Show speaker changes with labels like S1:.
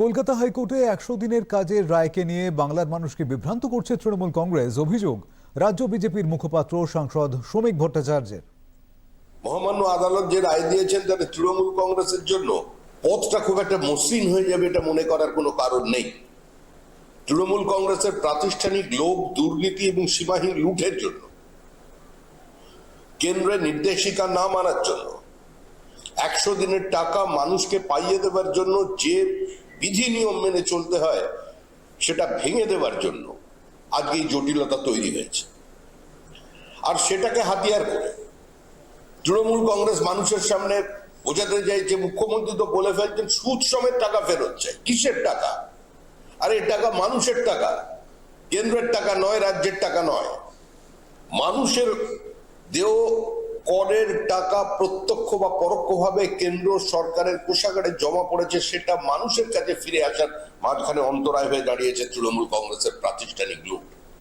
S1: কলকাতা হাইকোর্টে একশো দিনের কাজের রায়কে নিয়ে বাংলার মানুষকে বিভ্রান্ত করছে তৃণমূল কংগ্রেস। অভিযোগ, রাজ্য বিজেপির মুখপাত্র, সাংসদ শ্রমিক ভট্টাচার্যের।
S2: মহামান্য আদালত যে রায় দিয়েছেন তাতে তৃণমূল কংগ্রেসের জন্য পথটা খুব একটা মসৃণ হয়ে যাবে এটা মনে করার কোনো কারণ নেই। তৃণমূল কংগ্রেসের প্রাতিষ্ঠানিক লোভ, দুর্নীতি এবং সীমাহীন লুঠের জন্য, কেন্দ্রের নির্দেশিকা না মানার জন্য, একশো দিনের টাকা মানুষকে পাইয়ে দেবার জন্য যে বিধি নিয়ম মেনে চলতে হয়, সেটা ভেঙে দেওয়ার জন্য আজকে এই জটিলতা তৈরি হয়েছে। আর সেটাকে হাতিয়ার করে তৃণমূল কংগ্রেস মানুষের সামনে বোঝাতে যে মুখ্যমন্ত্রী তো বলে ফেলছেন, সুদ সমেত টাকা ফেরত চাই। কিসের টাকা? আর এই টাকা মানুষের টাকা। কেন্দ্রের টাকা নয়, রাজ্যের টাকা নয়। মানুষের দেহ করের টাকা প্রত্যক্ষ বা পরোক্ষভাবে কেন্দ্র সরকারের কোষাগারে জমা পড়েছে, সেটা মানুষের কাছে ফিরে আসার মাঝখানে অন্তরায় হয়ে দাঁড়িয়েছে তৃণমূল কংগ্রেসের প্রাতিষ্ঠানিক লোক